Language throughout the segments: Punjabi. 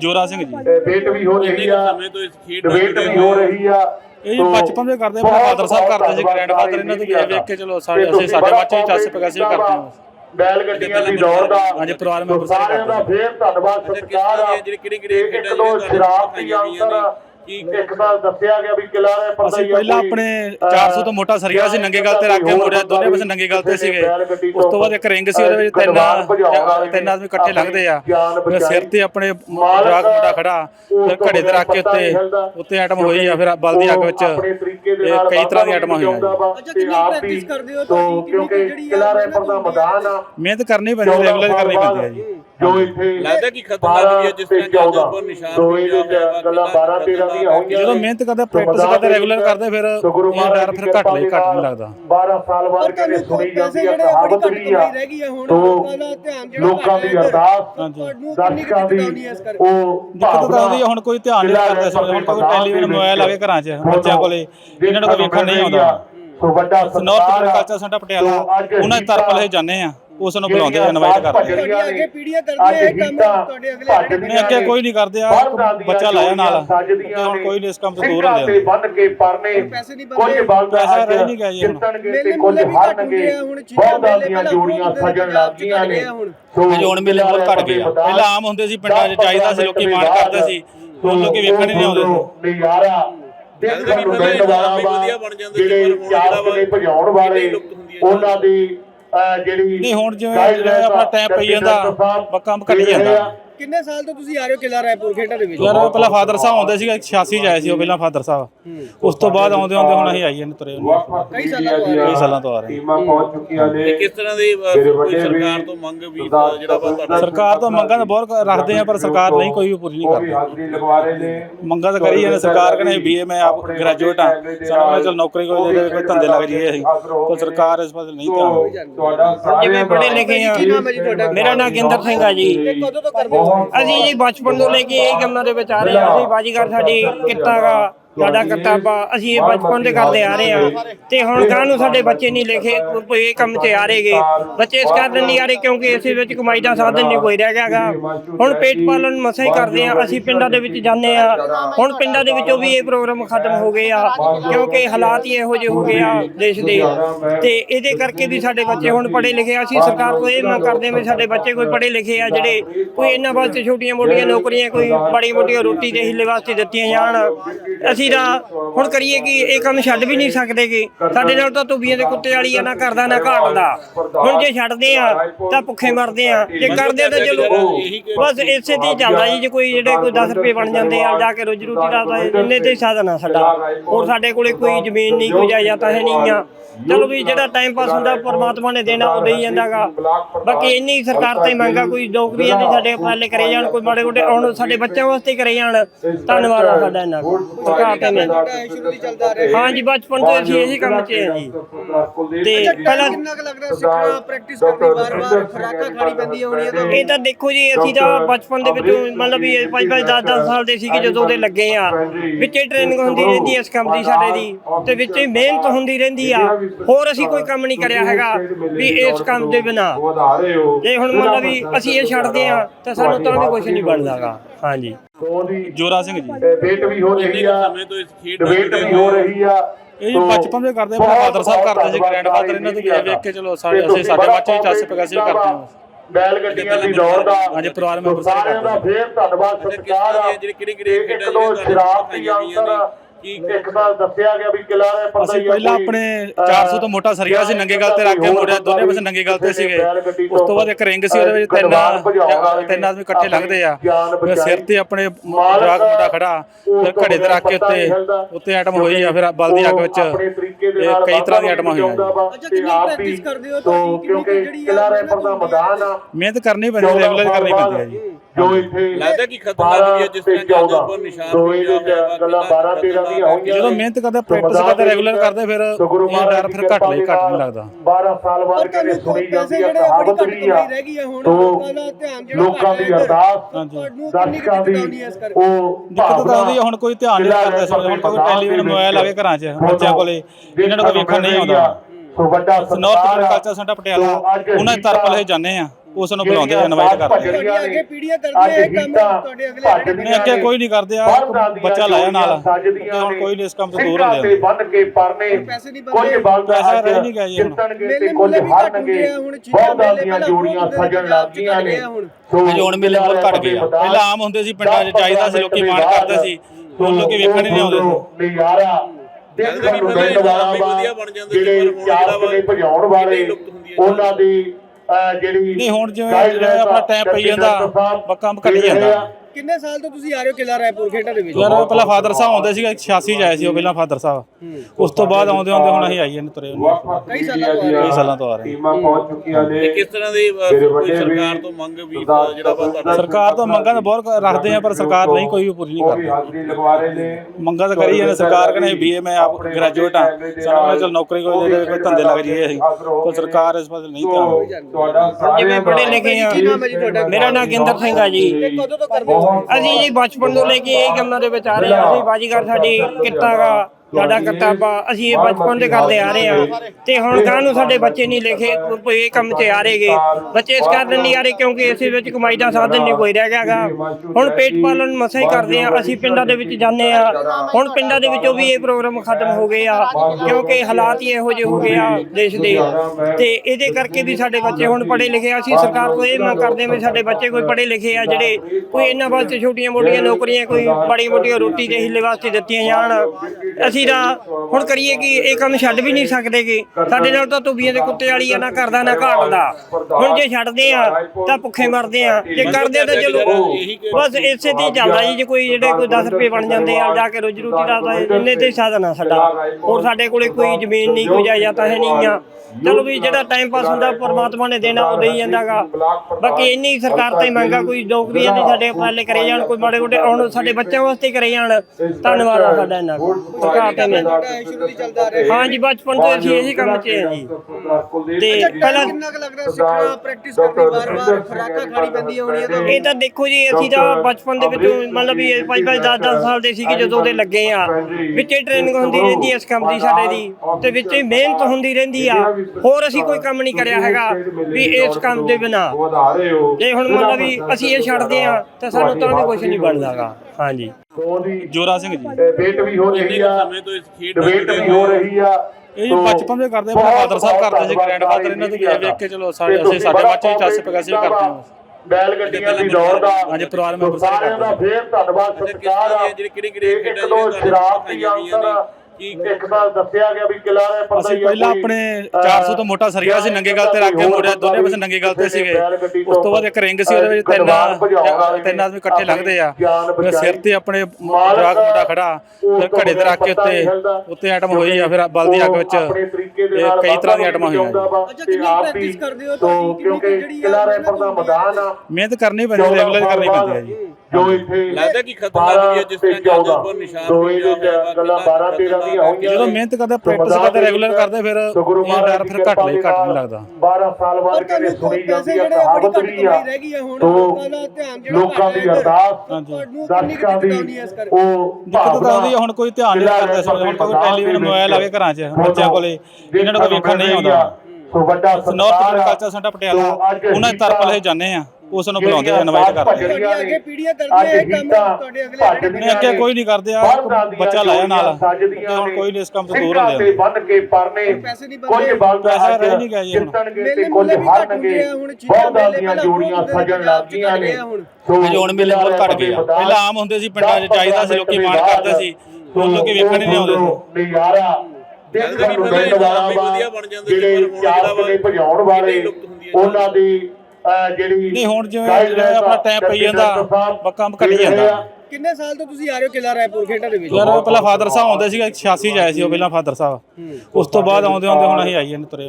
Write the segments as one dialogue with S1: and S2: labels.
S1: ਜੋਰਾ ਸਿੰਘ ਜੀ।
S2: ਡਿਬੇਟ ਵੀ ਹੋ ਰਹੀ ਆ।
S3: ਸਮੇਂ ਤੋਂ ਇਸ ਖੇਡ
S2: ਡਿਬੇਟ ਵੀ ਹੋ ਰਹੀ ਆ।
S1: ਇਹ ਬਚਪਨ ਦੇ ਕਰਦੇ ਆਪਣੇ ਫਾਦਰ ਸਾਹਿਬ ਕਰਦੇ ਸੀ ਗ੍ਰੈਂਡਫਾਦਰ ਇਹਨਾਂ ਦੇ ਵੇਖ ਕੇ ਚਲੋ ਸਾਡੇ ਅਸੀਂ ਸਾਡੇ ਬੱਚੇ ਚੱਸ ਪਗਾ ਸੀ ਕਰਦੇ ਹਾਂ।
S2: ਬੈਲ ਗੱਡੀਆਂ ਦੀ ਦੌੜ ਦਾ
S1: ਹਾਂਜੀ, ਪਰਿਵਾਰ ਮੈਂਬਰ ਸਾਰੇ
S2: ਸਾਰਿਆਂ ਦਾ ਫੇਰ ਧੰਨਵਾਦ ਸਤਿਕਾਰ ਆ।
S3: ਜਿਹੜੀ ਕਿਹੜੀ-ਕਿਹੜੀ
S2: ਇੱਕ
S3: ਖੇਡਾਂ
S2: ਦੋ
S3: ਜਿਹੜੀਆਂ
S2: ਸ਼ਰਾਬ ਦੀ
S3: ਤੁਹਾਨੂੰ
S2: ਅੰਸਰ
S3: ਕੀ-
S2: ਇੱਕ ਤਾਂ ਦੱਸਿਆ ਗਿਆ ਵੀ ਕਿਲਾ ਦੇ ਪਰਦਾ
S1: ਅਸੀਂ ਪਹਿਲਾਂ ਆਪਣੇ 400 ਤੋਂ ਮੋਟਾ ਸਰੀਆ ਸੀ ਨੰਗੇ ਗਲ ਤੇ ਰੱਖ ਕੇ ਮੋੜਿਆ ਦੋਨੇ ਪਾਸੇ ਨੰਗੇ ਗਲ ਤੇ ਸੀਗੇ। ਉਸ ਤੋਂ ਬਾਅਦ ਇੱਕ ਰਿੰਗ ਸੀ ਉਹਦੇ ਵਿੱਚ ਤਿੰਨ ਤਿੰਨ ਆਦਮੀ ਇਕੱਠੇ ਲੰਘਦੇ ਆ। ਸਿਰ ਤੇ ਆਪਣੇ ਰਾਗ ਮੁੰਡਾ ਖੜਾ ਫਿਰ ਘੜੇ ਤੇ ਰੱਖ ਕੇ ਉੱਤੇ ਉੱਤੇ ਆਈਟਮ ਹੋਈ ਆ ਫਿਰ ਬਲਦੀ ਅੱਗ ਵਿੱਚ। ਇਹ ਕਈ ਤਰ੍ਹਾਂ ਦੀਆਂ ਆਈਟਮਾਂ ਹੋਈਆਂ
S4: ਅੱਛਾ, ਕਿੰਨੀ practice ਕਰਦੇ ਹੋ
S2: ਤੋਂ
S4: ਤੁਸੀਂ?
S2: ਕਿਉਂਕਿ ਕਿਲਾ ਦੇ ਪਰਦਾ
S4: ਦੀ
S2: ਮੈਦਾਨ ਆ
S1: ਮਿਹਨਤ ਕਰਨੀ ਪੈਂਦੀ ਰੈਗੂਲਰ ਕਰਨੀ ਪੈਂਦੀ ਹੈ ਜੀ
S2: ਜੋ ਇੱਥੇ
S3: ਲੱਗਦਾ ਕਿ ਖਤਮ ਲੱਗ ਗਈ ਹੈ ਜਿਸ ਤਰ੍ਹਾਂ ਅੱਜ ਉੱਪਰ ਨਿਸ਼ਾਨ
S2: ਦੋ
S3: ਵੀ
S2: ਚ ਗੱਲਾਂ 12 13 ਦੀਆਂ ਹੋਈਆਂ
S1: ਜਦੋਂ ਮਿਹਨਤ ਕਰਦੇ ਪ੍ਰੈਕਟਿਸ ਕਰਦੇ ਰੈਗੂਲਰ ਕਰਦੇ ਫਿਰ ਇਹ ਡਰ ਫਿਰ ਘੱਟ ਨਹੀਂ ਘੱਟ ਨਹੀਂ ਲੱਗਦਾ।
S2: 12 ਸਾਲ ਬਾਅਦ
S4: ਤੁਹਾਨੂੰ
S2: ਸੁਣੀ ਜਾਂਦੀ ਆ
S4: ਜਿਹੜੇ ਆ ਬੜੀ
S2: ਕਹਾਵਤ ਜਿਹੜੀ ਆ
S4: ਕਮਾਈ ਰਹਿ ਗਈ ਹੈ ਹੁਣ
S2: ਤੋਂ
S4: ਲੋਕਾਂ ਦਾ ਧਿਆਨ ਜਿਹੜਾ
S2: ਲੋਕਾਂ
S4: ਘੱਟ
S2: ਦੀ
S4: ਹੈ
S2: ਅਰਦਾਸ ਦਰਸ਼ਕਾਂ ਦੀ
S4: ਆਉਂਦੀ ਹੈ ਇਸ ਕਰਕੇ?
S2: ਉਹ
S1: ਦਿੱਕਤ ਤਾਂ ਆਉਂਦੀ ਆ ਹੁਣ ਕੋਈ ਧਿਆਨ ਨਹੀਂ ਕਰਦਾ ਵੇਲੇ ਹੁਣ ਕੋਈ ਟੈਲੀਵਿਜ਼ਨ ਮੋਬਾਈਲ ਆ ਗਏ ਘਰਾਂ 'ਚ ਬੱਚਿਆਂ ਕੋਲੇ ਇਹਨਾਂ ਨੂੰ ਕੋਈ ਵੇਖਣ ਨਹੀਂ ਆਉਂਦਾ।
S2: ਸੋ ਵੱਡਾ ਆ।
S1: ਕਲਚਰ ਸਾਡਾ ਪਟਿਆਲਾ ਉਹਨਾਂ ਦੀ ਤਰਫ ਲਈ ਜਾਂਦੇ ਆ ਉਸ ਨੂੰ ਬੁਲਾਉਂਦੇ ਆ ਇਨਵਾਈਟ ਕਰਦੇ ਆ।
S4: ਤੁਹਾਡੀਆਂ ਅੱਗੇ ਪੀੜ੍ਹੀਆਂ ਕਰਦੀਆਂ ਇਹ ਕੰਮ ਤੁਹਾਡੇ ਅਗਲੇ
S1: ਨਹੀਂ ਅੱਗੇ ਕੋਈ ਨਹੀਂ ਕਰਦੇ ਆ ਬੱਚਾ ਲਾਇਆ ਨਾਲ ਹੁਣ ਕੋਈ ਨਹੀਂ ਇਸ ਕੰਮ ਤੋਂ ਦੂਰ ਹੁੰਦੇ ਆ
S2: ਬੰਨ ਕੇ ਪਰਨੇ ਕੁਝ
S4: ਬਣਦੇ।
S2: ਬਲ
S1: ਪੈਸਾ ਰਹਿ ਨਹੀਂ ਗਿਆ ਜੀ ਹੁਣ।
S2: ਤੇ
S4: ਮੇਲੇ
S2: ਕੁਝ
S4: ਮੁੱਲੇ ਵੀ ਘੱਟ
S2: ਹਾਰਨਗੇ
S4: ਹੁੰਦੇ ਆ, ਹੁਣ ਚੀਜ਼ਾਂ
S2: ਬਹੁਤਾਂ
S4: ਮੇਲੇ
S2: ਦੀਆਂ ਜੋੜੀਆਂ ਸਜਣ
S4: ਸੀ,
S2: ਲੱਗ ਗਈਆਂ ਨੇ।
S4: ਗਏ।
S2: ਸੋ
S1: ਹੁਣ ਮੇਲੇ ਬਹੁਤ ਘਟ ਗਏ ਆ। ਪਹਿਲਾਂ ਆਮ ਹੁੰਦੇ ਸੀ ਪਿੰਡਾਂ 'ਚ ਚਾਹੀਦਾ ਸੀ ਲੋਕੀ ਮਾਣ ਕਰਦੇ ਸੀ। ਹੁਣ ਲੋਕੀ ਵੇਖਣ ਨਹੀਂ ਆਉਂਦੇ ਸੀ।
S2: ਨਜ਼ਾਰਾ
S3: ਪਹਿਲਾਂ ਇਹ ਨਾਮ ਵੀ ਵਧੀਆ ਬਣ ਜਾਂਦੇ ਸੀ,
S2: ਜਿਹੜੇ ਚਾਰ ਕਿਲੇ ਭਜਾਉਣ ਵਾਲੇ ਉਹਨਾਂ ਦੀ ਜਿਹੜੀ
S1: ਨਹੀਂ ਹੁਣ ਜਿਵੇਂ ਆਪਣਾ ਟਾਈਮ ਪਈ ਜਾਂਦਾ ਬੱਕਾ ਘਟੀ ਜਾਂਦਾ।
S4: ਕਿੰਨੇ ਸਾਲ ਤੋਂ ਤੁਸੀਂ ਆ ਰਹੇ ਹੋ ਕਿਲਾ ਰਾਏਪੁਰ ਖੇਡਾਂ ਦੇ ਵਿੱਚ?
S1: ਯਾਰ ਉਹ ਪਹਿਲਾਂ ਫਾਦਰ ਸਾਹਿਬ ਆਉਂਦੇ ਸੀਗੇ 86 ਚ ਆਏ ਸੀ ਉਹ ਪਹਿਲਾਂ ਫਾਦਰ ਸਾਹਿਬ। ਉਸ ਤੋਂ ਬਾਅਦ ਆਉਂਦੇ ਆਉਂਦੇ ਹੁਣ ਅਸੀਂ ਆਈਏ ਨੇ ਤੁਰੇ।
S4: ਕਈ ਸਾਲਾਂ ਤੋਂ ਆ ਰਹੇ
S1: ਕਈ ਸਾਲਾਂ ਤੋਂ ਆ ਰਹੇ
S2: ਟੀਮਾਂ ਪਹੁੰਚ ਚੁੱਕੀਆਂ ਨੇ।
S3: ਤੇ ਕਿਸ ਤਰ੍ਹਾਂ ਦੀ ਕੋਈ ਸਰਕਾਰ ਤੋਂ ਮੰਗ ਵੀ ਜਿਹੜਾ ਵਾ ਤੁਹਾਡਾ
S1: ਸਰਕਾਰ ਤੋਂ ਮੰਗਾਂ ਤਾਂ ਬਹੁਤ ਰੱਖਦੇ ਆ ਪਰ ਸਰਕਾਰ ਨਹੀਂ ਕੋਈ ਵੀ ਪੂਰੀ ਨਹੀਂ ਕਰਦੀ।
S2: ਹਾਜ਼ਰੀ ਲਗਵਾ ਰਹੇ ਨੇ।
S1: ਮੰਗਾਂ ਤਾਂ ਕਰੀ ਜਾਂਦੇ ਸਰਕਾਰ ਕਹਿੰਦੇ ਬੀਏ ਮੈਂ ਆਪ ਗ੍ਰੈਜੂਏਟ ਆ ਸਾਨੂੰ ਚਲ ਨੌਕਰੀ ਕੋਈ ਦੇ ਦੇ ਕੋਈ ਧੰਦੇ ਲੱਗ ਜਾਈਏ ਅਸੀਂ। ਪਰ ਸਰਕਾਰ ਇਸ ਪਾਸੇ ਨਹੀਂ ਧਿਆਨ
S2: ਤੁਹਾਡਾ
S5: ਜਿਵੇਂ ਪੜ੍ਹੇ ਲਿਖੇ ਆ। ਮੇਰਾ ਨਾਮ ਗਿੰਦਰ ਸਿੰਘ ਆ ਜੀ।
S4: ਤੇ ਕਦੋਂ ਤੋਂ ਕਰਦੇ ਹੋ
S5: ਅਸੀਂ ਜੀ ਬਚਪਨ ਤੋਂ ਲੈ ਕੇ ਇਹ ਕੰਮਾਂ ਦੇ ਵਿੱਚ ਆ ਰਹੇ ਹਾਂ। ਅਸੀਂ ਬਾਜੀਗਰ ਸਾਡੀ ਕਿੱਤਾ ਗਾ ਸਾਡਾ ਕਿਤਾਬਾ ਅਸੀਂ ਇਹ ਬਚਪਨ ਦੇ ਕਰਦੇ ਆ ਰਹੇ ਹਾਂ ਤੇ ਹੁਣ ਗਾਂ ਨੂੰ ਸਾਡੇ ਬੱਚੇ ਨਹੀਂ ਲਿਖੇ ਕੋਈ ਇਹ ਕੰਮ ਤੇ ਆ ਰਹੇਗੇ। ਬੱਚੇ ਇਸ ਕਾਰਨ ਨਹੀਂ ਆ ਰਹੇ ਕਿਉਂਕਿ ਇਸ ਵਿੱਚ ਕਮਾਈ ਦਾ ਸਾਧਨ ਨਹੀਂ ਕੋਈ ਰਹਿ ਗਿਆਗਾ। ਹੁਣ ਪੇਟ ਪਾਲਣ ਮਸਾ ਹੀ ਕਰਦੇ ਆ। ਅਸੀਂ ਪਿੰਡਾਂ ਦੇ ਵਿੱਚ ਜਾਂਦੇ ਆ। ਹੁਣ ਪਿੰਡਾਂ ਦੇ ਵਿੱਚੋਂ ਵੀ ਇਹ ਪ੍ਰੋਗਰਾਮ ਖਤਮ ਹੋ ਗਏ ਆ। ਕਿਉਂਕਿ ਹਾਲਾਤ ਹੀ ਇਹੋ ਜਿਹੇ ਹੋ ਗਏ ਆ ਦੇਸ਼ ਦੇ। ਤੇ ਇਹਦੇ ਕਰਕੇ ਵੀ ਸਾਡੇ ਬੱਚੇ ਹੁਣ ਪੜ੍ਹੇ ਲਿਖੇ ਆ। ਅਸੀਂ ਸਰਕਾਰ ਤੋਂ ਇਹ ਮੰਗ ਕਰਦੇ ਆ ਵੀ ਸਾਡੇ ਬੱਚੇ ਕੋਈ ਪੜ੍ਹੇ ਲਿਖੇ ਆ, ਜਿਹੜੇ ਕੋਈ ਇਹਨਾਂ ਵਾਸਤੇ ਛੋਟੀਆਂ ਮੋਟੀਆਂ ਨੌਕਰੀਆਂ, ਕੋਈ ਬੜੀ ਮੋਟੀਆਂ ਰੋਟੀ ਦੇ ਹਿੱਲੇ ਵਾਸਤੇ ਦਿੱਤੀਆਂ ਜਾਣ। ਅਸੀਂ ਤਾਂ ਹੁਣ ਕਰੀਏ ਕਿ ਇਹ ਕੰਮ ਛੱਡ ਵੀ ਨਹੀਂ ਸਕਦੇਗੇ ਸਾਡੇ ਨਾਲ ਤਾਂ ਧੁੱਬੀਆਂ ਦੇ ਕੁੱਤੇ ਵਾਲੀ ਆ, ਨਾ ਘਰ ਨਾ ਘਾਟ ਦਾ ਹੁਣ ਜੇ ਛੱਡਦੇ ਆ, ਤਾਂ ਭੁੱਖੇ ਮਰਦੇ ਆ। ਜੇ ਕਰਦੇ ਤਾਂ ਚਲੋ, ਬਸ ਇਸੇ ਤੇ ਚੱਲਦਾ ਜੀ, ਜੇ ਕੋਈ ਜਿਹੜੇ ਕੋਈ 10 ਰੁਪਏ ਬਣ ਜਾਂਦੇ ਆ, ਜਾ ਕੇ ਰੋਜੀ ਰੋਟੀ ਦਾ ਤਾਂ ਇੰਨੇ ਤੇ ਸਾਧਨ ਆ ਸਾਡਾ। ਹੋਰ ਸਾਡੇ ਕੋਲੇ ਕੋਈ ਜ਼ਮੀਨ ਨਹੀਂ, ਕੋਈ ਜਾਇਦਾਦ ਹੈ ਨਹੀਂ ਆ। ਚਲੋ ਵੀ ਜਿਹੜਾ ਟਾਈਮ ਪਾਸ ਹੁੰਦਾ, ਪਰਮਾਤਮਾ ਨੇ ਦੇਣਾ, ਉਹ ਦੇਈ ਜਾਂਦਾਗਾ। ਬਾਕੀ ਇੰਨੀ ਸਰਕਾਰ ਤੇ ਮੰਗਾ ਕੋਈ ਨੌਕਰੀਆਂ ਦੇ ਸਾਡੇ ਉਪਰਾਲੇ ਕਰੇ ਜਾਣ, ਕੋਈ ਮਾੜੇ ਮੋਟੇ ਹੁਣ ਸਾਡੇ ਬੱਚਿਆਂ ਵਾਸਤੇ ਕਰੇ ਜਾਣ। ਧੰਨਵਾਦ ਆ ਸਾਡਾ ਇਹਨਾਂ ਸਰਕਾਰ ਤੇ ਮਿਹਨਤ
S4: ਤੁਹਾਡਾ ਇਹ ਸ਼ੁਰੂ ਦੀ ਚੱਲਦਾ ਆ ਰਿਹਾ।
S5: ਹਾਂ ਜੀ ਬਚਪਨ ਤੋਂ ਅਸੀਂ ਇਹੀ ਕੰਮ 'ਚ ਹਾਂ ਜੀ। ਤੇ ਪਹਿਲਾਂ
S4: ਕਿੰਨਾ ਕੁ ਲੱਗਦਾ ਸਿੱਖਣਾ ਪ੍ਰੈਕਟਿਸ ਕਰਨੀ ਵਾਰ-ਵਾਰ ਖੁਰਾਕਾਂ ਖਾਣੀ ਪੈਂਦੀਆਂ ਹੋਣੀਆਂ ਤਾਂ।
S5: ਇਹ ਤਾਂ ਦੇਖੋ ਜੀ ਅਸੀਂ ਤਾਂ ਬਚਪਨ ਦੇ ਵਿੱਚੋਂ ਮਤਲਬ ਵੀ 5-5 10-10 ਸਾਲ ਦੇ ਸੀਗੇ ਜਦੋਂ ਦੇ ਲੱਗੇ ਆ। ਵਿੱਚੇ ਟ੍ਰੇਨਿੰਗ ਹੁੰਦੀ ਰਹਿੰਦੀ ਹੈ ਇਸ ਕੰਮ ਦੀ ਸਾਡੇ ਦੀ। ਤੇ ਵਿੱਚੇ ਮਿਹਨਤ ਹੁੰਦੀ ਰਹਿੰਦੀ ਆ। ਹੋਰ ਅਸੀਂ ਕੋਈ ਕੰਮ ਨਹੀਂ ਕਰਿਆ ਹੈਗਾ ਵੀ ਇਸ ਕੰਮ ਦੇ ਬਿਨਾ।
S2: ਵਧਾ ਰਹੇ ਹੋ
S5: ਜੇ ਹੁਣ ਮਤਲਬ ਵੀ ਅਸੀਂ ਇਹ ਛੱਡਦੇ ਆ ਤਾਂ ਸਾਨੂੰ ਤਾਂ ਵੀ ਕੁਝ ਨਹੀਂ ਬਣਦਾਗਾ। ਹਾਂਜੀ।
S2: ਦੋ ਦੀ
S1: ਜੋਰਾ ਸਿੰਘ ਜੀ।
S2: ਡਿਬੇਟ ਵੀ ਹੋ ਰਹੀ ਆ।
S3: ਸਮੇਂ ਤੋਂ ਇਸ ਖੇਡ
S2: ਡਿਬੇਟ ਵੀ ਹੋ ਰਹੀ ਆ।
S1: ਇਹ ਬਚਪਨ ਦੇ ਕਰਦੇ ਆਪਣੇ ਫਾਦਰ ਸਾਹਿਬ ਕਰਦੇ ਸੀ ਗ੍ਰੈਂਡਫਾਦਰ ਇਹਨਾਂ ਦੇ ਵੇਖ ਵੇਖ ਕੇ ਚਲੋ ਸਾਡੇ ਅਸੀਂ ਸਾਡੇ ਬੱਚੇ ਚੱਸ ਪਗਾ ਸੀ ਕਰਦੇ ਹਾਂ
S2: ਬੈਲ ਗੱਡੀਆਂ ਦੀ ਦੌੜ ਦਾ।
S1: ਹਾਂਜੀ, ਪਰਿਵਾਰ ਮੈਂਬਰ ਸਾਰੇ
S2: ਸਾਰਿਆਂ ਦਾ ਫੇਰ ਧੰਨਵਾਦ ਸਤਿਕਾਰ ਆ।
S3: ਜਿਹੜੀ ਕਿਹੜੀ-ਕਿਹੜੀ
S2: ਇੱਕ
S3: ਖੇਡਾਂ
S2: ਦੋ
S3: ਜਿਹੜੀਆਂ
S2: ਸ਼ਰਾਬ ਦੀ ਅੰਸਰ
S3: ਕੀ
S2: ਇੱਕ ਤਾਂ ਦੱਸਿਆ ਗਿਆ ਵੀ ਕਿਲਾ ਦੇ ਪਰਦਾ
S1: ਅਸੀਂ ਪਹਿਲਾਂ ਆਪਣੇ 400 ਤੋਂ ਮੋਟਾ ਸਰੀਆ ਸੀ ਨੰਗੇ ਗਲ ਤੇ ਰੱਖ ਕੇ ਮੋੜਿਆ ਦੋਨੇ ਪਾਸੇ ਨੰਗੇ ਗਲ ਤੇ ਸੀਗੇ। ਉਸ ਤੋਂ ਬਾਅਦ ਇੱਕ ਰਿੰਗ ਸੀ ਉਹਦੇ ਵਿੱਚ ਤਿੰਨ ਤਿੰਨ ਆਦਮੀ ਇਕੱਠੇ ਲੰਘਦੇ ਆ। ਫਿਰ ਸਿਰ ਤੇ ਆਪਣੇ ਰਾਗ ਮੁੰਡਾ ਖੜਾ ਫਿਰ ਘੜੇ ਤੇ ਰੱਖ ਕੇ ਉੱਤੇ ਉੱਤੇ ਆਈਟਮ ਹੋਈ ਆ ਫਿਰ ਬਲਦੀ ਅੱਗ ਵਿੱਚ ਇਹ ਕਈ ਤਰ੍ਹਾਂ ਦੀਆਂ ਆਈਟਮਾਂ ਹੋਈਆਂ
S4: ਅੱਛਾ ਕਿੰਨੀ ਪ੍ਰੈਕਟਿਸ ਕਰਦੇ ਹੋ
S2: ਤੋਂ
S4: ਤੁਸੀਂ
S2: ਕਿਉਂਕਿ
S4: ਕਿੰਨੀ
S2: ਕਿਲਾ ਦੇ
S4: ਜਿਹੜੀ ਆ
S2: ਪਰਦਾ ਮੈਦਾਨ ਆ।
S1: ਮਿਹਨਤ ਕਰਨੀ ਪੈਂਦੀ ਰੈਗੂਲਰ ਕਰਨੀ ਪੈਂਦੀ ਹੈ ਜੀ।
S2: ਜੋ ਇੱਥੇ
S3: ਲੱਗਦਾ ਕਿ ਖਤਮ ਲੱਗ ਹੈ ਜਿਸ ਤਰ੍ਹਾਂ ਜਦ ਉੱਪਰ ਨਿਸ਼ਾਨ
S2: ਦੋ
S3: ਹੋਇਆ ਵਾ,
S2: ਗੱਲਾਂ
S3: ਕਿੰਨਾ
S2: 12 13 ਦੀਆਂ ਹੋਈਆਂ
S1: ਜਦੋਂ ਮਿਹਨਤ ਕਰਦੇ ਪ੍ਰੈਕਟਿਸ ਕਰਦੇ ਰੈਗੂਲਰ ਕਰਦੇ ਫਿਰ ਇਹ ਡਰ ਫਿਰ ਘਟ ਲਈ ਘਟ ਨਹੀਂ ਲੱਗਦਾ।
S2: 12 ਸਾਲ ਬਾਅਦ ਕਿਤੇ ਸੁਣੀ ਜਾਂਦੀ ਹੈ ਕਹਾਵਤ ਨਹੀਂ ਆ।
S4: ਰਹਿ ਗਈ ਆ ਹੁਣ
S2: ਤੋ
S4: ਲੋਕਾਂ ਦਾ ਧਿਆਨ ਜਿਹੜਾ
S2: ਲੋਕਾਂ ਦੀ
S4: ਘੱਟ ਹੈ।
S2: ਅਰਦਾਸ ਦਰਸ਼ਕਾਂ ਦੀ ਉਹ
S1: ਦਿੱਕਤ ਤਾਂ ਆਉਂਦੀ ਹੈ ਹੁਣ ਕੋਈ ਧਿਆਨ ਨਹੀਂ ਕਰਦਾ ਵੇਲੇ ਹੁਣ ਕੋਈ ਟੈਲੀਵਿਜ਼ਨ ਮੋਬਾਈਲ ਆ ਗਏ ਘਰਾਂ 'ਚ ਬੱਚਿਆਂ ਕੋਲੇ ਇਹਨਾਂ ਨੂੰ ਕੋਈ ਵੇਖਣ ਨਹੀਂ ਆਉਂਦਾ।
S2: ਸੋ ਵੱਡਾ ਆ।
S1: Culture centre Patiala. ਉਹਨਾਂ ਦੀ ਤਰਫ ਅਸੀਂ ਜਾਂਦੇ ਆ ਉਸ ਨੂੰ ਬੁਲਾਉਂਦੇ ਆ ਇਨਵਾਈਟ ਕਰਦੇ ਆ।
S4: ਤੁਹਾਡੀਆਂ ਅੱਗੇ ਪੀੜ੍ਹੀਆਂ ਕਰਦੀਆਂ ਇਹ ਕੰਮ ਤੁਹਾਡੇ ਅਗਲੇ
S1: ਨਹੀਂ ਅੱਗੇ ਕੋਈ ਨਹੀਂ ਕਰਦੇ ਆ ਬੱਚਾ ਲਾਇਆ ਨਾਲ। ਹੁਣ ਕੋਈ ਨਹੀਂ ਇਸ ਕੰਮ ਤੋਂ ਦੂਰ ਹੁੰਦੇ
S2: ਬੰਨ ਕੇ ਪਰਨੇ
S4: ਪੈਸੇ ਨਹੀਂ ਬਣਦੇ।
S2: ਕੁਝ ਬਲ
S1: ਪੈਸਾ ਰਹਿ ਨਹੀਂ ਗਿਆ ਜੀ ਹੁਣ।
S2: ਜਿੱਤਣਗੇ ਤੇ ਕੁਝ ਹਾਰਨਗੇ ਬਹੁਤਾਂ ਦੀਆਂ ਜੋੜੀਆਂ ਸਜਣ
S4: ਹੁੰਦੇ
S2: ਲੱਗ ਗਈਆਂ ਨੇ। ਸੋ
S1: ਹੁਣ ਮੇਲੇ ਬਹੁਤ ਘਟ ਗਏ ਪਹਿਲਾਂ ਆਮ ਹੁੰਦੇ ਸੀ ਪਿੰਡਾਂ 'ਚ ਜਾਈਦਾ ਸੀ ਲੋਕੀ ਮਾਣ ਕਰਦੇ ਸੀ। ਹੁਣ ਲੋਕੀ ਵੇਖਣ ਹੀ ਨਹੀਂ ਆਉਂਦੇ ਸੀ।
S3: ਕਿ
S2: ਜਿਹੜੇ ਚਾਰ ਕਿਲੇ ਭਜਾਉਣ ਵਾਲੇ
S3: ਹੈ
S2: ਉਹਨਾਂ ਦੀ ਜਿਹੜੀ
S1: ਨਹੀਂ ਹੁਣ ਜਿਵੇਂ ਆਪਣਾ time ਪਈ ਜਾਂਦਾ, ਕੰਮ ਘਟੀ ਜਾਂਦਾ।
S4: ਕਿੰਨੇ ਸਾਲ ਤੋਂ ਤੁਸੀਂ ਆ ਰਹੇ ਹੋ ਕਿਲਾ ਰਾਏਪੁਰ ਖੇਡਾਂ ਦੇ ਵਿੱਚ?
S1: ਯਾਰ ਉਹ ਪਹਿਲਾਂ ਫਾਦਰ ਸਾਹਿਬ ਆਉਂਦੇ ਸੀਗੇ 86 ਚ ਆਏ ਸੀ ਉਹ ਪਹਿਲਾਂ ਫਾਦਰ ਸਾਹਿਬ। ਉਸ ਤੋਂ ਬਾਅਦ ਆਉਂਦੇ ਆਉਂਦੇ ਹੁਣ ਅਸੀਂ ਆਈਏ ਨੇ ਤੁਰੇ।
S4: ਕਈ ਸਾਲਾਂ ਤੋਂ ਆ ਰਹੇ
S1: ਕਈ ਸਾਲਾਂ ਤੋਂ ਆ ਰਹੇ ਹਾਂ।
S2: ਟੀਮਾਂ ਪਹੁੰਚ ਚੁੱਕੀਆਂ ਨੇ।
S3: ਕਿਸ ਤਰ੍ਹਾਂ ਦੀ ਕੋਈ ਸਰਕਾਰ ਤੋਂ ਮੰਗ ਵੀ ਜਿਹੜਾ ਵਾ ਤੁਹਾਡਾ?
S1: ਸਰਕਾਰ ਤੋਂ ਮੰਗਾਂ ਤਾਂ ਬਹੁਤ ਰੱਖਦੇ ਆ ਪਰ ਸਰਕਾਰ ਨਹੀਂ ਕੋਈ ਵੀ ਪੂਰੀ ਨਹੀਂ ਕਰਦੀ।
S2: ਹਾਜ਼ਰੀ ਲਗਵਾ ਰਹੇ ਨੇ।
S1: ਮੰਗਾਂ ਤਾਂ ਕਰੀ ਜਾਂਦੇ ਸਰਕਾਰ ਕਹਿੰਦੇ ਬੀਏ ਮੈਂ ਆਪ ਗ੍ਰੈਜੂਏਟ ਆ ਸਾਨੂੰ ਚਲ ਨੌਕਰੀ ਕੋਈ ਦੇ ਦੇ ਕੋਈ ਧੰਦੇ ਲੱਗ ਜਾਈਏ ਅਸੀਂ। ਪਰ ਸਰਕਾਰ ਇਸ ਪਾਸੇ ਨਹੀਂ ਧਿਆਨ ਦਿੰਦੀ।
S2: ਤੁਹਾਡਾ
S5: ਜਿਵੇਂ ਪੜ੍ਹੇ ਲਿਖੇ ਆ। ਮੇਰਾ ਨਾਮ ਗਿੰਦਰ ਸਿੰਘ ਆ ਜੀ।
S4: ਕਦੋਂ ਤੋਂ ਕਰਦੇ ਹੋ
S5: ਅਸੀਂ ਜੀ ਬਚਪਨ ਤੋਂ ਲੈ ਕੇ ਇਹ ਕੰਮਾਂ ਦੇ ਵਿੱਚ ਆ ਰਹੇ ਹਾਂ। ਅਸੀਂ ਬਾਜੀਗਰ ਸਾਡੀ ਕਿੱਤਾ ਗਾ ਸਾਡਾ ਕਰਤੱਵ ਆ ਅਸੀਂ ਇਹ ਬਚਪਨ ਦੇ ਕਰਦੇ ਆ ਰਹੇ ਹਾਂ। ਤੇ ਹੁਣ ਗਾਂ ਨੂੰ ਸਾਡੇ ਬੱਚੇ ਨਹੀਂ ਲਿਖੇ ਕੋਈ ਇਹ ਕੰਮ 'ਚ ਆ ਰਹੇਗੇ। ਬੱਚੇ ਇਸ ਕਾਰਨ ਨਹੀਂ ਆ ਰਹੇ ਕਿਉਂਕਿ ਇਸੇ ਵਿੱਚ ਕਮਾਈ ਦਾ ਸਾਧਨ ਨਹੀਂ ਕੋਈ ਰਹਿ ਗਿਆਗਾ। ਹੁਣ ਪੇਟ ਪਾਲਣ ਮਸਾਂ ਹੀ ਕਰਦੇ ਆ ਅਸੀਂ ਪਿੰਡਾਂ ਦੇ ਵਿੱਚ ਜਾਂਦੇ ਆ ਹੁਣ ਪਿੰਡਾਂ ਦੇ ਵਿੱਚੋਂ ਵੀ ਇਹ ਪ੍ਰੋਗਰਾਮ ਖਤਮ ਹੋ ਗਏ ਆ ਕਿਉਂਕਿ ਹਾਲਾਤ ਹੀ ਇਹੋ ਜਿਹੇ ਹੋ ਗਏ ਆ ਦੇਸ਼ ਦੇ। ਤੇ ਇਹਦੇ ਕਰਕੇ ਵੀ ਸਾਡੇ ਬੱਚੇ ਹੁਣ ਪੜ੍ਹੇ ਲਿਖੇ ਆ ਅਸੀਂ ਸਰਕਾਰ ਤੋਂ ਇਹ ਮੰਗ ਕਰਦੇ ਹਾਂ ਵੀ ਸਾਡੇ ਬੱਚੇ ਕੋਈ ਪੜ੍ਹੇ ਲਿਖੇ ਆ ਜਿਹੜੇ ਕੋਈ ਇਹਨਾਂ ਵਾਸਤੇ ਛੋਟੀਆਂ ਮੋਟੀਆਂ ਨੌਕਰੀਆਂ ਕੋਈ ਬੜੀ ਮੋਟੀਆਂ ਰੋਟੀ ਦੇ ਹਿੱਲੇ ਵਾਸਤੇ ਦਿੱਤੀਆਂ ਜਾਣ। ਅਸੀਂ ਤਾਂ ਹੁਣ ਕਰੀਏ ਕਿ ਇਹ ਕੰਮ ਛੱਡ ਵੀ ਨਹੀਂ ਸਕਦੇਗੇ। ਸਾਡੇ ਨਾਲ ਤਾਂ ਧੁੱਬੀਆਂ ਦੇ ਕੁੱਤੇ ਵਾਲੀ ਆ, ਨਾ ਕਰਦਾ ਨਾ ਘਾਟਦਾ ਹੁਣ ਜੇ ਛੱਡਦੇ ਆ, ਤਾਂ ਭੁੱਖੇ ਮਰਦੇ ਆ। ਜੇ ਕਰਦੇ ਤਾਂ ਚਲੋ, ਬਸ ਇਸੇ ਤੇ ਚੱਲਦਾ ਜੀ, ਜੇ ਕੋਈ ਜਿਹੜੇ ਕੋਈ 10 ਰੁਪਏ ਬਣ ਜਾਂਦੇ ਆ, ਜਾ ਕੇ ਰੋਜੀ ਰੋਟੀ ਦਾ ਤਾਂ ਇੰਨੇ ਤੇ ਸਾਧਨ ਆ ਸਾਡਾ। ਹੋਰ ਸਾਡੇ ਕੋਲੇ ਕੋਈ ਜ਼ਮੀਨ ਨਹੀਂ, ਕੋਈ ਜਾਇਦਾਦ ਹੈ ਨਹੀਂ ਆ। ਚਲੋ ਵੀ ਜਿਹੜਾ ਟਾਈਮ ਪਾਸ ਹੁੰਦਾ, ਪਰਮਾਤਮਾ ਨੇ ਦੇਣਾ, ਉਹ ਦੇਈ ਜਾਂਦਾਗਾ। ਬਾਕੀ ਇੰਨੀ ਸਰਕਾਰ ਤੋਂ ਹੀ ਮੰਗਾ ਕੋਈ ਨੌਕਰੀਆਂ ਦੀ ਸਾਡੇ ਉਪਰਾਲੇ ਕਰੇ ਜਾਣ, ਕੋਈ ਮਾੜੇ ਮੋਟੇ ਆਉਣ, ਸਾਡੇ ਬੱਚਿਆਂ ਵਾਸਤੇ ਕਰੇ ਜਾਣ। ਧੰਨਵਾਦ ਆ ਸਾਡਾ ਇਹਨਾਂ ਦਾ। ਸਰਕਾਰ ਤੇ ਮੈਂ
S4: ਤੁਹਾਡਾ ਇਹ ਸ਼ੁਰੂ ਦੀ ਚੱਲਦਾ ਆ ਰਿਹਾ
S5: ਹਾਂ? ਜੀ ਬਚਪਨ ਤੋਂ ਅਸੀਂ ਇਹੀ ਕੰਮ 'ਚ ਹਾਂ ਜੀ। ਤੇ ਪਹਿਲਾਂ
S4: ਕਿੰਨਾ ਕੁ ਲੱਗਦਾ ਸਿੱਖਣਾ ਪ੍ਰੈਕਟਿਸ ਕਰਨੀ ਵਾਰ-ਵਾਰ ਖੁਰਾਕਾਂ ਖਾਣੀ ਪੈਂਦੀਆਂ ਹੋਣੀਆਂ ਤਾਂ।
S5: ਇਹ ਤਾਂ ਦੇਖੋ ਜੀ ਅਸੀਂ ਤਾਂ ਬਚਪਨ ਦੇ ਵਿੱਚੋਂ ਮਤਲਬ ਵੀ 5-5 10-10 ਸਾਲ ਦੇ ਸੀਗੇ ਜਦੋਂ ਦੇ ਲੱਗੇ ਆ। ਵਿੱਚੇ ਟ੍ਰੇਨਿੰਗ ਹੁੰਦੀ ਰਹਿੰਦੀ ਹੈ ਇਸ ਕੰਮ ਦੀ ਸਾਡੇ ਦੀ। ਤੇ ਵਿੱਚੇ ਮਿਹਨਤ ਹੁੰਦੀ ਰਹਿੰਦੀ ਆ। ਹੋਰ ਅਸੀਂ ਕੋਈ ਕੰਮ ਨਹੀਂ ਕਰਿਆ ਹੈਗਾ ਵੀ ਇਸ ਕੰਮ ਦੇ ਬਿਨਾ।
S2: ਹੋ
S5: ਜੇ ਹੁਣ ਮਤਲਬ ਵੀ ਅਸੀਂ ਇਹ ਛੱਡਦੇ ਆ ਤਾਂ ਸਾਨੂੰ ਤਾਂ ਵੀ ਕੁਝ ਨਹੀਂ ਬਣਦਾਗਾ ਹਾਂਜੀ।
S2: ਉਹਦੀ
S1: ਜੋਰਾ ਸਿੰਘ ਜੀ।
S2: ਡਿਬੇਟ ਵੀ ਹੋ ਰਹੀ ਆ
S3: ਸਮੇਂ ਤੋਂ ਇਸ ਖੇਡ ਨਾਲ
S2: ਡਿਬੇਟ ਵੀ ਹੋ ਰਹੀ ਆ
S1: ਇਹ ਬਚਪਨ ਦੇ ਕਰਦੇ ਆਪਣੇ ਫਾਦਰ ਸਾਹਿਬ ਕਰਦੇ ਸੀ ਗ੍ਰੈਂਡ ਫਾਦਰ ਇਹਨਾਂ ਤੋਂ ਵੇਖ ਵੇਖ ਕੇ ਚਲੋ ਸਾਡੇ ਅਸੀਂ ਸਾਡੇ ਬੱਚੇ ਚੱਸ ਪਗਾ ਸੀ ਕਰਦੇ ਹਾਂ
S2: ਬੈਲ ਗੱਡੀਆਂ ਦੀ ਦੌੜ ਦਾ।
S1: ਹਾਂਜੀ, ਪਰਿਵਾਰ ਮੈਂਬਰ ਸਾਰੇ
S2: ਸਾਰਿਆਂ ਦਾ
S1: ਕਰਦੇ
S2: ਫੇਰ ਧੰਨਵਾਦ ਸਤਿਕਾਰ ਆ।
S3: ਜਿਹੜੀ ਕਿਹੜੀ ਕਿਹੜੀ ਖੇਡਾਂ
S2: ਦੋ
S3: ਜਿਹੜੀਆਂ
S2: ਸ਼ਰਾਬ ਦੀਆਂ ਅੰਦਰ।
S3: ਕੀ
S2: ਇੱਕ ਤਾਂ ਦੱਸਿਆ ਗਿਆ ਵੀ ਕਿਲਾ ਦੇ ਪਰਦਾ
S1: ਅਸੀਂ ਪਹਿਲਾਂ ਆਪਣੇ 400 ਤੋਂ ਮੋਟਾ ਸਰੀਆ ਸੀ ਨੰਗੇ ਗਲ ਤੇ ਰੱਖ ਕੇ ਮੋੜਿਆ ਦੋਨੇ ਪਾਸੇ ਨੰਗੇ ਗਲ ਤੇ ਸੀਗੇ। ਉਸ ਤੋਂ ਬਾਅਦ ਇੱਕ ਰਿੰਗ ਸੀ ਉਹਦੇ ਵਿੱਚ ਤਿੰਨ ਤਿੰਨ ਆਦਮੀ ਇਕੱਠੇ ਲੰਘਦੇ ਆ। ਫਿਰ ਸਿਰ ਤੇ ਆਪਣੇ ਜਵਾਕ ਮੁੰਡਾ ਖੜਾ ਫਿਰ ਘੜੇ ਤੇ ਰੱਖ ਕੇ ਉੱਤੇ ਹੋਈ ਆ ਫਿਰ ਬਲਦੀ ਅੱਗ ਵਿੱਚ ਇਹ ਕਈ ਤਰ੍ਹਾਂ ਦੀਆਂ ਆਈਟਮਾਂ ਹੋਈਆਂ
S4: ਅੱਛਾ ਕਿੰਨੀ ਪ੍ਰੈਕਟਿਸ ਕਰਦੇ ਹੋ ਤੁਹਾਡੀ ਕਿੰਨੀ
S2: ਕਿਉਂਕਿ
S4: ਜਿਹੜੀ
S2: ਕਿਲਾ ਦੇ ਪਰਦਾ ਮੈਦਾਨ ਆ।
S1: ਮਿਹਨਤ ਕਰਨੀ ਪੈਂਦੀ ਰੈਗੂਲਰ ਕਰਨੀ ਪੈਂਦੀ ਹੈ ਜੀ।
S2: ਜੋ ਇੱਥੇ
S3: ਲੱਗਦਾ ਕਿ ਖਤਮ ਲੱਗ ਗਈ ਹੈ ਜਿਸ ਤਰ੍ਹਾਂ ਜਦ ਉੱਪਰ ਨਿਸ਼ਾਨ ਹੋਇਆ ਵਾ,
S2: ਗੱਲਾਂ 12 13 ਦੀਆਂ ਹੋਈਆਂ
S1: ਜਦੋਂ ਮਿਹਨਤ ਕਰਦੇ ਪ੍ਰੈਕਟਿਸ ਕਰਦੇ ਰੈਗੂਲਰ ਕਰਦੇ ਫਿਰ ਇਹ ਡਰ ਫਿਰ ਘਟ ਲਈ ਘਟ ਨਹੀਂ ਲੱਗਦਾ।
S2: 12 ਸਾਲ ਬਾਅਦ
S4: ਤੁਹਾਨੂੰ
S2: ਸੁਣੀ ਜਾਂਦੀ ਹੈ
S4: ਜਿਹੜੇ
S2: ਕਹਾਵਤ ਨਹੀਂ ਆ।
S4: ਘੱਟ ਰਹਿ ਗਈ ਆ ਹੁਣ
S2: ਤੋ
S4: ਲੋਕਾਂ ਦਾ ਧਿਆਨ ਜਿਹੜਾ
S2: ਲੋਕਾਂ
S4: ਘੱਟ
S2: ਦੀ
S4: ਹੈ
S2: ਅਰਦਾਸ ਦਰਸ਼ਕਾਂ ਦੀ ਉਹ
S1: ਦਿੱਕਤ ਤਾਂ ਆਉਂਦੀ ਹੈ ਹੁਣ ਕੋਈ ਧਿਆਨ ਨਹੀਂ ਕਰਦਾ ਇਸ ਵੇਲੇ ਹੁਣ ਕੋਈ ਟੈਲੀਵਿਜ਼ਨ ਮੋਬਾਈਲ ਆ ਗਏ ਘਰਾਂ 'ਚ ਬੱਚਿਆਂ ਕੋਲੇ ਇਹਨਾਂ ਨੂੰ ਕੋਈ ਵੇਖਣ ਨਹੀਂ ਆਉਂਦਾ।
S2: ਸੋ ਵੱਡਾ ਆ।
S1: ਕਲਚਰ ਸੈਂਟਰ ਪਟਿਆਲਾ ਉਹਨਾਂ ਦੀ ਤਰਫ ਜਾਂਦੇ ਆ ਉਸ ਨੂੰ ਬੁਲਾਉਂਦੇ ਆ ਇਨਵਾਈਟ ਕਰਦੇ ਆ।
S4: ਤੁਹਾਡੀਆਂ ਅੱਗੇ ਪੀੜ੍ਹੀਆਂ ਕਰਦੀਆਂ ਇਹ ਕੰਮ ਤੁਹਾਡੇ ਅਗਲੇ
S1: ਨਹੀਂ ਅੱਗੇ ਕੋਈ ਨਹੀਂ ਕਰਦੇ ਆ ਬੱਚਾ ਲਾਇਆ ਨਾਲ। ਹੁਣ ਕੋਈ ਨਹੀਂ ਇਸ ਕੰਮ ਤੋਂ ਦੂਰ
S2: ਤੇ
S1: ਹੁੰਦੇ
S2: ਬੰਨ ਕੇ ਪਰਨੇ ਕੁਝ
S4: ਬਣਦੇ
S2: ਬਲ
S1: ਪੈਸਾ ਰਹਿ ਨਹੀਂ ਗਿਆ ਜੀ ਹੁਣ।
S2: ਜਿੱਤਣਗੇ
S4: ਮੇਲੇ
S2: ਤੇ ਕੁਝ
S4: ਮੁੱਲੇ ਵੀ ਘੱਟ
S2: ਹਾਰਨਗੇ।
S4: ਹੁੰਦੇ ਆ, ਹੁਣ ਚੀਜ਼ਾਂ
S2: ਬਹੁਤਾਂ ਦੀਆਂ ਜੋੜੀਆਂ ਸਜਣ
S4: ਨੇ,
S2: ਲੱਗ ਗਈਆਂ ਨੇ।
S4: ਆ ਹੁਣ।
S2: ਸੋ
S1: ਅਜੇ ਹੁਣ ਮੇਲੇ ਬਹੁਤ ਘਟ ਗਏ ਆ। ਪਹਿਲਾਂ ਆਮ ਹੁੰਦੇ ਸੀ ਪਿੰਡਾਂ 'ਚ ਜਾਈਦਾ ਸੀ ਲੋਕੀ ਮਾਣ ਕਰਦੇ ਸੀ। ਹੁਣ ਲੋਕੀ ਵੇਖਣ ਨਹੀਂ ਆਉਂਦੇ। ਸੀ
S2: ਨਜ਼ਾਰਾ
S3: ਲੱਗਦਾ ਕਿ ਵਧੀਆ ਬਣ ਜਾਂਦੇ
S2: ਜਿਹੜੇ ਚਾਰ ਕਿਲੇ ਭਜਾਉਣ ਵਾਲੇ ਉਹਨਾਂ ਦੀ ਜਿਹੜੀ
S1: ਨਹੀਂ ਹੁਣ ਜਿਵੇਂ ਆਪਣਾ time ਪਈ ਜਾਂਦਾ,
S2: ਡਾਕਟਰ ਸਾਹਿਬ
S1: ਬ- ਕੰਮ ਘਟੀ ਜਾਂਦਾ।
S4: ਕਿੰਨੇ ਸਾਲ ਤੋਂ ਤੁਸੀਂ ਆ ਰਹੇ ਹੋ ਕਿਲਾ ਰਾਏਪੁਰ ਖੇਡਾਂ ਦੇ ਵਿੱਚ?
S1: ਯਾਰ ਉਹ ਪਹਿਲਾਂ ਫਾਦਰ ਸਾਹਿਬ ਆਉਂਦੇ ਸੀਗੇ 86 ਚ ਆਏ ਸੀ ਉਹ ਪਹਿਲਾਂ ਫਾਦਰ ਸਾਹਿਬ। ਉਸ ਤੋਂ ਬਾਅਦ ਆਉਂਦੇ ਆਉਂਦੇ ਹੁਣ ਅਸੀਂ ਆਈਏ ਨੇ ਤੁਰੇ।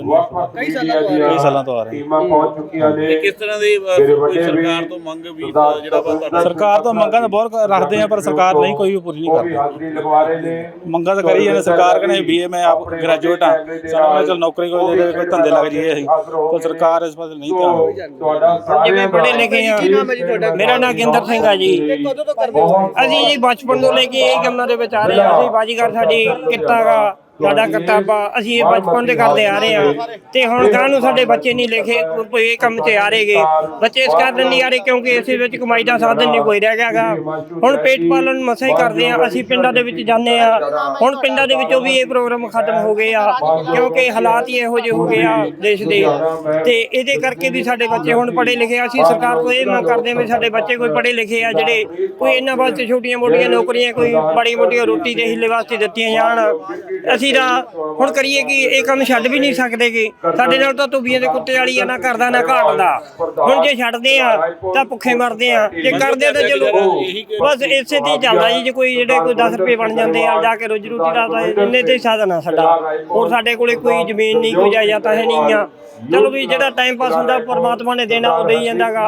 S4: ਕਈ ਸਾਲਾਂ ਤੋਂ ਆ ਰਹੇ
S1: ਕਈ ਸਾਲਾਂ ਤੋਂ ਆ ਰਹੇ
S3: ਟੀਮਾਂ ਪਹੁੰਚ ਚੁੱਕੀਆਂ ਨੇ। ਕਿਸ ਤਰ੍ਹਾਂ ਦੀ ਕੋਈ ਸਰਕਾਰ ਤੋਂ ਮੰਗ ਵੀ ਜਿਹੜਾ ਵਾ ਤੁਹਾਡਾ
S1: ਸਰਕਾਰ ਤੋਂ ਮੰਗਾਂ ਤਾਂ ਬਹੁਤ ਰੱਖਦੇ ਆ ਪਰ ਸਰਕਾਰ ਨਹੀਂ ਕੋਈ ਵੀ ਪੂਰੀ ਨਹੀਂ ਕਰਦੀ।
S2: ਹਾਜ਼ਰੀ ਲਗਵਾ ਰਹੇ ਨੇ।
S1: ਮੰਗਾਂ ਤਾਂ ਕਰੀ ਜਾਂਦੇ ਸਰਕਾਰ ਕਹਿੰਦੇ ਬੀਏ ਮੈਂ ਆਪ ਗ੍ਰੈਜੂਏਟ ਆ ਸਾਨੂੰ ਮੈਂ ਚਲ ਨੌਕਰੀ ਕੋਈ ਦੇ ਦੇ ਕੋਈ ਧੰਦੇ ਲੱਗ ਜਾਈਏ ਅਸੀਂ। ਪਰ ਸਰਕਾਰ ਇਸ ਪਾਸੇ ਨਹੀਂ ਧਿਆਨ ਦਿੰਦੀ।
S2: ਤੁਹਾਡਾ
S5: ਜਿਵੇਂ ਪੜ੍ਹੇ ਲਿਖੇ ਆ। ਮੇਰਾ ਨਾਮ ਗਿੰਦਰ ਸਿੰਘ ਆ ਜੀ।
S4: ਕਦੋਂ ਤੋਂ ਕਰਦੇ ਹੋ
S5: ਅਸੀਂ ਜੀ ਬਚਪਨ ਤੋਂ ਲੈ ਕੇ ਇਹ ਕੰਮਾਂ ਦੇ ਵਿੱਚ ਆ ਰਹੇ ਹਾਂ। ਅਸੀਂ ਬਾਜੀਗਰ ਸਾਡੀ ਕਿੱਤਾ ਗਾ ਸਾਡਾ ਕਿਤਾਬਾ ਅਸੀਂ ਇਹ ਬਚਪਨ ਦੇ ਕਰਦੇ ਆ ਰਹੇ ਹਾਂ। ਤੇ ਹੁਣ ਗਾਂ ਨੂੰ ਸਾਡੇ ਬੱਚੇ ਨਹੀਂ ਲਿਖੇ ਕੋਈ ਇਹ ਕੰਮ 'ਚ ਆ ਰਹੇਗੇ ਬੱਚੇ ਇਸ ਕਾਰਨ ਨਹੀਂ ਆ ਰਹੇ ਕਿਉਂਕਿ ਇਸ ਵਿੱਚ ਕਮਾਈ ਦਾ ਸਾਧਨ ਨਹੀਂ ਕੋਈ ਰਹਿ ਗਿਆਗਾ ਹੁਣ ਪੇਟ ਪਾਲਣ ਮਸਾਂ ਹੀ ਕਰਦੇ ਆ ਅਸੀਂ ਪਿੰਡਾਂ ਦੇ ਵਿੱਚ ਜਾਂਦੇ ਆ ਹੁਣ ਪਿੰਡਾਂ ਦੇ ਵਿੱਚੋਂ ਵੀ ਇਹ ਪ੍ਰੋਗਰਾਮ ਖਤਮ ਹੋ ਗਏ ਆ ਕਿਉਂਕਿ ਹਾਲਾਤ ਹੀ ਇਹੋ ਜਿਹੇ ਹੋ ਗਏ ਆ ਦੇਸ਼ ਦੇ। ਤੇ ਇਹਦੇ ਕਰਕੇ ਵੀ ਸਾਡੇ ਬੱਚੇ ਹੁਣ ਪੜ੍ਹੇ ਲਿਖੇ ਆ। ਅਸੀਂ ਸਰਕਾਰ ਤੋਂ ਇਹ ਮੰਗ ਕਰਦੇ ਵੀ ਸਾਡੇ ਬੱਚੇ ਕੋਈ ਪੜ੍ਹੇ ਲਿਖੇ ਆ ਜਿਹੜੇ ਕੋਈ ਇਹਨਾਂ ਵਾਸਤੇ ਛੋਟੀਆਂ ਮੋਟੀਆਂ ਨੌਕਰੀਆਂ ਕੋਈ ਬੜੀ ਮੋਟੀਆਂ ਰੋਟੀ ਦੇ ਹਿੱਲੇ ਵਾਸਤੇ ਦਿੱਤੀਆਂ ਜਾਣ। ਅਸੀਂ ਤਾਂ ਹੁਣ ਕਰੀਏ ਕਿ ਇਹ ਕੰਮ ਛੱਡ ਵੀ ਨਹੀਂ ਸਕਦੇਗੇ। ਸਾਡੇ ਨਾਲ ਤਾਂ ਧੁੱਬੀਆਂ ਦੇ ਕੁੱਤੇ ਵਾਲੀ ਆ ਨਾ ਕਰਦਾ ਨਾ ਘਾਟ ਦਾ। ਹੁਣ ਜੇ ਛੱਡਦੇ ਆ ਤਾਂ ਭੁੱਖੇ ਮਰਦੇ ਆ। ਜੇ ਕਰਦੇ ਆ ਤਾਂ ਚਲੋ ਬਸ ਇਸੇ ਤੇ ਚੱਲਦਾ ਜੀ ਜੇ ਕੋਈ ਜਿਹੜੇ ਕੋਈ 10 ਰੁਪਏ ਬਣ ਜਾਂਦੇ ਆ ਜਾ ਕੇ ਰੋਜੀ ਰੋਟੀ ਦਾ ਤਾਂ ਇੰਨੇ ਤੇ ਸਾਧਨ ਆ ਸਾਡਾ। ਹੋਰ ਸਾਡੇ ਕੋਲੇ ਕੋਈ ਜ਼ਮੀਨ ਨਹੀਂ ਕੋਈ ਜਾਇਦਾਦ ਹੈ ਨਹੀਂ ਆ। ਚਲੋ ਵੀ ਜਿਹੜਾ ਟਾਈਮ ਪਾਸ ਹੁੰਦਾ ਪਰਮਾਤਮਾ ਨੇ ਦੇਣਾ ਉਹ ਦੇਈ ਜਾਂਦਾਗਾ।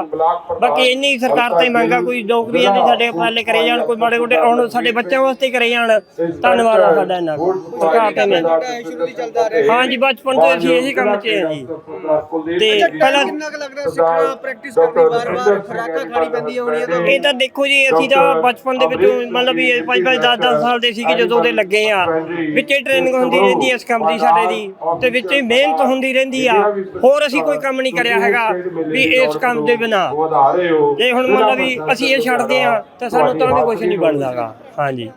S5: ਬਾਕੀ ਇੰਨੀ ਸਰਕਾਰ ਤੇ ਮੰਗਾ ਕੋਈ ਨੌਕਰੀਆਂ ਦੇ ਸਾਡੇ ਫਾਲੇ ਕਰੇ ਜਾਣ ਕੋਈ ਮਾੜੇ ਮੋਟੇ ਹੁਣ ਸਾਡੇ ਬੱਚਿਆਂ ਵਾਸਤੇ ਕਰੇ ਜਾਣ। ਧੰਨਵਾਦ ਆ ਸਾਡਾ ਇਹਨਾਂ ਦਾ। ਸਰਕਾਰ ਤੇ ਮਿਹਨਤ
S4: ਤੁਹਾਡਾ ਇਹ ਸ਼ੁਰੂ ਦੀ ਚੱਲਦਾ ਆ ਰਿਹਾ।
S5: ਹਾਂ ਜੀ ਬਚਪਨ ਤੋਂ ਅਸੀਂ ਇਹੀ ਕੰਮ 'ਚ ਹੈ ਜੀ। ਤੇ ਪਹਿਲਾਂ
S4: ਕਿੰਨਾ ਕੁ ਲੱਗਦਾ ਸਿੱਖਣਾ ਪ੍ਰੈਕਟਿਸ ਕਰਨੀ ਬਾਰ-ਬਾਰ ਖੁਰਾਕਾਂ ਖਾਣੀ ਪੈਂਦੀ ਹੋਣੀ ਤਾਂ
S5: ਇਹ ਤਾਂ ਦੇਖੋ ਜੀ ਅਸੀਂ ਤਾਂ ਬਚਪਨ ਦੇ ਵਿੱਚੋਂ ਮਤਲਬ ਵੀ 5-5 10-10 ਸਾਲ ਦੇ ਸੀਗੇ ਜਦੋਂ ਦੇ ਲੱਗੇ ਆ। ਵਿੱਚੇ ਟ੍ਰੇਨਿੰਗ ਹੁੰਦੀ ਰਹਿੰਦੀ ਹੈ ਇਸ ਕੰਮ ਦੀ ਸਾਡੇ ਦੀ। ਤੇ ਵਿੱਚੇ ਮਿਹਨਤ ਹੁੰਦੀ ਰਹਿੰਦੀ ਆ। ਹੋਰ ਅਸੀਂ ਕੋਈ ਕੰਮ ਨਹੀਂ ਕਰਿਆ ਹੈਗਾ ਵੀ ਇਸ ਕੰਮ ਦੇ ਬਿਨਾ।
S2: ਵਧਾ ਰਹੇ ਹੋ
S5: ਜੇ ਹੁਣ ਮਤਲਬ ਵੀ ਅਸੀਂ ਇਹ ਛੱਡਦੇ ਆ ਤਾਂ ਸਾਨੂੰ ਤਾਂ ਵੀ ਕੁਝ ਨਹੀਂ ਬਣਦਾਗਾ। ਹਾਂਜੀ।